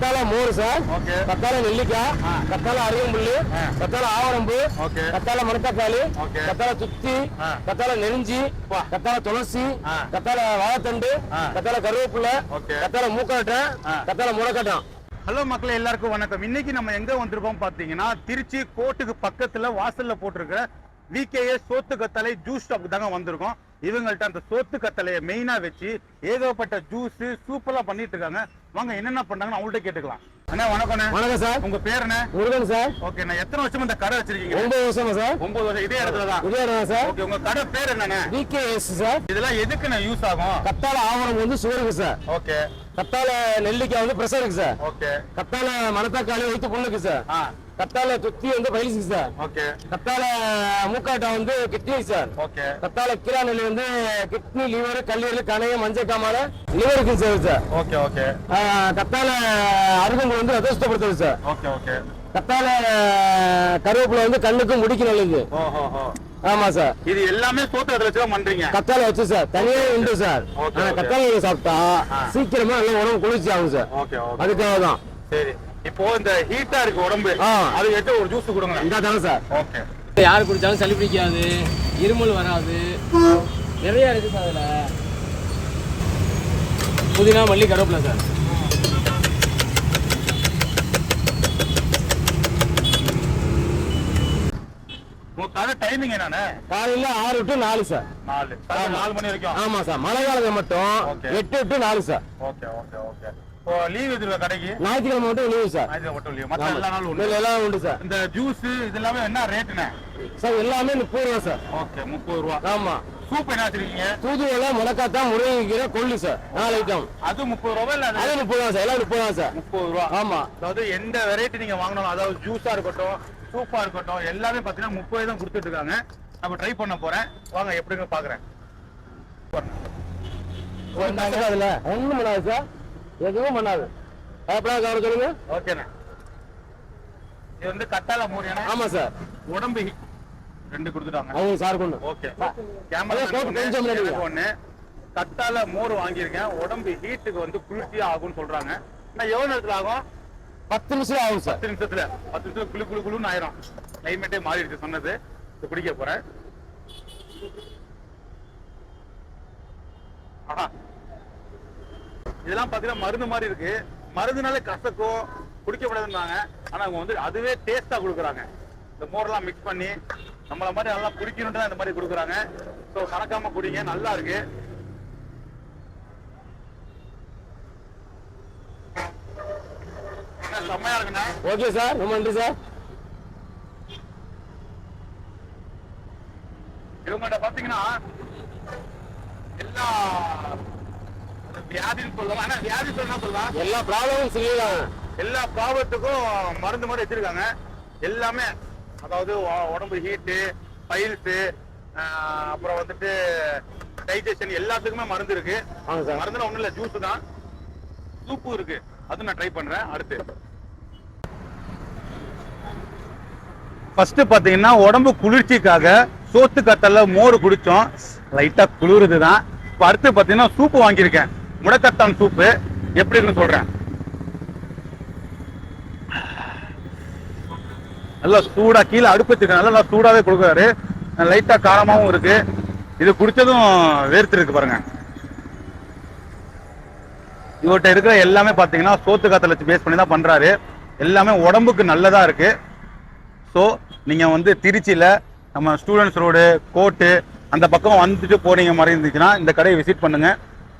கத்தால மோர் sir okay கத்தால நெல்லிக்காய். கத்தால அரியம்புல்லு. கத்தால ஆவரம்பு ஓகே கத்தால மணத்தக்காளி ஓகே. கத்தால துத்தி. கத்தால நெருஞ்சி வா. கத்தால துளசி. கத்தால வாழைத்தண்டு. கத்தால கருவேப்பிலை ஓகே. கத்தால மூக்கட்டை. கத்தால முளைக்கட்டம் ஹலோ மக்களே எல்லாருக்கும் வணக்கம் இன்னைக்கு நம்ம எங்க வந்திருக்கோம் பாத்தீங்கன்னா திருச்சி கோர்ட்டுக்கு பக்கத்துல வாசல்ல போட்டிருக்கிற விகேஎஸ் சோத்து கத்தலை ஜூஸ் ஷாப்புக்கு தாங்க வந்திருக்கோம் இவங்கள்ட்ட அந்த சோத்து கத்தலையை மெயினா வச்சு ஏகப்பட்ட ஜூஸ் சூப்பரா பண்ணிட்டு இருக்காங்க. வாங்க என்னென்ன பண்றாங்கன்னு அவங்கள்ட்ட கேட்டுக்கலாம். அண்ணா வணக்கம்ண்ணே. வணக்கம் சார். உங்க பேர் என்ன? முருகன் சார். ஓகே நான் எத்தனை வருஷமா இந்த கடை வச்சிருக்கீங்க? ஒன்பது வருஷமா சார். ஒன்பது வருஷம் இதே இடத்துல தான். உதயநகர் சார். ஓகே உங்க கடை பேர் என்னண்ணே? VKS sir. இதெல்லாம் எதுக்கு நான் யூஸ் ஆகும்? கத்தால ஆவரம் வந்து சுகருக்கு சார். ஓகே கத்தால நெல்லிக்காய் வந்து ப்ரெஷருக்கு சார். ஓகே கத்தால மணத்தக்காளி வயிற்று புண்ணுக்கு சார். ஆ. கத்தால துத்தி வந்து பயிலுக்கு சார். ஓகே. கத்தால மூக்காட்டை வந்து கிட்னி சார். ஓகே. கத்தால கீரா நெல்லி வந்து கிட்னி லிவர் கல்லீரல் கணையம் மஞ்சள் காமால லிவருக்கு சார் சார். Okay okay. கத்தால அருகம்புல் வந்து ரத்த சுத்தப்படுத்துது சார். Okay okay. கத்தால கருவேப்பிலை வந்து கண்ணுக்கு முடிக்கு நல்லது. ஆமா சார். இது எல்லாமே சோத்து அதுல வச்சு பண்றீங்க? கத்தால வச்சு சார். தனியா உண்டு சார். கத்தால சாப்பிட்டா. சீக்கிரமா நல்லா உடம்பு குளிர்ச்சி ஆகும் சார். அதுக்காக தான். சரி. இப்போ இந்த ஹீட்டா இருக்கு உடம்பு. அது எடுத்து ஒரு ஜூஸ் கொடுங்க. இந்த தானே சார் ஓகே யார் குடிச்சாலும் சளி பிடிக்காது இருமல் வராது. நிறைய இருக்கு சார் அதில். புதினா மல்லி கருவேப்பிலை சார் டைமிங் என்னண்ணே? காலையில ஆறு டு நாலு சார் நாலு. நாலு மணி வரைக்கும். ஆமா சார் மழை காலத்துல மட்டும். எட்டு டு நாலு sir okay okay okay leave எதிர்க்க கடைக்கு? ஞாயிற்றுக்கிழமை மட்டும் லீவு சார் ஞாயிற்றுக்கிழமை மட்டும் லீவ் மற்ற. எல்லா நாளும் உண்டு. எல்லாம் உண்டு சார் இந்த ஜூஸ் இது எல்லாமே என்ன? ரேட்டுண்ணே சார் எல்லாமே முப்பது ரூபா சார் ஓகே முப்பது ரூபா. ஆமா. சூப் என்ன வச்சிருக்கீங்க? தூதுவளை முளக்காத்தா முருங்கைக்கீரை கொள்ளு சார் நாலு ஐட்டம் அது முப்பது ரூபா இல்ல அது? முப்பது ரூபா சார் எல்லாம் முப்பது ரூபா சார் முப்பது ரூபா. ஆமா. அதாவது எந்த வெரைட்டி நீங்க வாங்கணும் அதாவது ஜூஸா இருக்கட்டும் சூப்பா இருக்கட்டும் எல்லாமே பாத்தீங்கன்னா முப்பது தான் கொடுத்துட்டு இருக்காங்க. நம்ம ட்ரை பண்ண போறேன். வாங்க எப்படிங்க பாக்குறேன். ஒண்ணும் பண்ணாது சார் எதுவும் பண்ணாது. அப்புறம் கவனம் சொல்லுங்க. ஓகேண்ணே. இது வந்து கத்தால மூடியான ஆமா சார். உடம்பு. ரெண்டு கொடுத்துட்டாங்க. அவங்க சார் கொண்டு. ஓகே. கேமரா கொஞ்சம் ஒண்ணு. கத்தால மோர் வாங்கியிருக்கேன். உடம்பு ஹீட்டுக்கு வந்து குளிர்ச்சியா ஆகும்னு சொல்றாங்க. நான் எவ்வளவு நேரத்துல ஆகும்? பத்து நிமிஷம் ஆகும் சார். பத்து நிமிஷத்துல. பத்து நிமிஷத்துல குளு குளு குளுன்னு ஆயிரும். கிளைமேட்டே மாறிடுச்சு சொன்னது. இது குடிக்க போறேன். ஆஹா. இதெல்லாம் பாத்தீங்கன்னா மருந்து மாதிரி இருக்கு. மருந்துனாலே கசக்கும் குடிக்கப்படாதுன்னாங்க ஆனா அவங்க வந்து அதுவே டேஸ்டா கொடுக்குறாங்க. இந்த மோரெல்லாம் மிக்ஸ் பண்ணி நம்மள மாதிரி நல்லா குடிக்கணும்னு இந்த மாதிரி கொடுக்குறாங்க. ஸோ மறக்காம குடிங்க நல்லா இருக்கு. செம்மையா இருக்குண்ணா? ஓகே சார் ரொம்ப நன்றி சார் இவங்ககிட்ட பாத்தீங்கன்னா எல்லா வியாதின்னு சொல்லலாம் ஆனா வியாதி சொல்லலாம் எல்லா ப்ராப்ளமும் சொல்லிடுறாங்க எல்லா ப்ராப்ளத்துக்கும் மருந்து மாதிரி வச்சிருக்காங்க. எல்லாமே அதாவது உடம்பு ஹீட்டு பைல்ஸு அப்புறம் வந்துட்டு டைஜஷன் எல்லாத்துக்குமே மருந்து இருக்கு. மருந்துல ஒண்ணும் இல்ல ஜூஸ் தான். சூப்பு இருக்கு. அது நான் ட்ரை பண்றேன். அடுத்து. ஃபர்ஸ்ட் பாத்தீங்கன்னா உடம்பு குளிர்ச்சிக்காக சோத்து கத்தல்ல மோர் குடிச்சோம். லைட்டா குளிருது தான் இப்போ அடுத்து பாத்தீங்கன்னா சூப்பு வாங்கியிருக்கேன். முடக்கத்தான் சூப்பு எப்படி இருக்குன்னு சொல்றேன். நல்லா சூடா கீழே அடுப்பு வச்சிருக்கேன் நல்லா சூடாவே கொடுக்குறாரு. லைட்டா காரமாவும் இருக்கு. இது குடிச்சதும் வேர்த்து இருக்கு பாருங்க. இவர்கிட்ட இருக்கிற எல்லாமே பாத்தீங்கன்னா சோத்து காத்தல வச்சு பேஸ் பண்ணி தான் பண்றாரு. எல்லாமே உடம்புக்கு நல்லதா இருக்கு. ஸோ நீங்க வந்து திருச்சியில நம்ம ஸ்டூடெண்ட்ஸ் ரோடு கோட்டு அந்த பக்கம் வந்துட்டு போனீங்க மாதிரி இருந்துச்சுன்னா இந்த கடையை விசிட் பண்ணுங்க.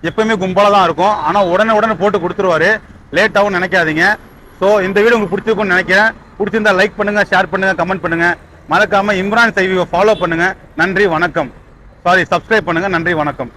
எப்பவுமே கும்பலாக தான் இருக்கும். ஆனால் உடனே உடனே போட்டு கொடுத்துருவாரு. லேட்டாகவும் நினைக்காதீங்க. ஸோ இந்த வீடியோ உங்களுக்கு பிடிச்சிருக்கும்னு நினைக்கிறேன். பிடிச்சிருந்தா லைக் பண்ணுங்கள் ஷேர் பண்ணுங்க கமெண்ட் பண்ணுங்கள் மறக்காமல் இம்ரான் சைவியை ஃபாலோ பண்ணுங்கள் நன்றி வணக்கம். சாரி சப்ஸ்கிரைப் பண்ணுங்கள் நன்றி வணக்கம்.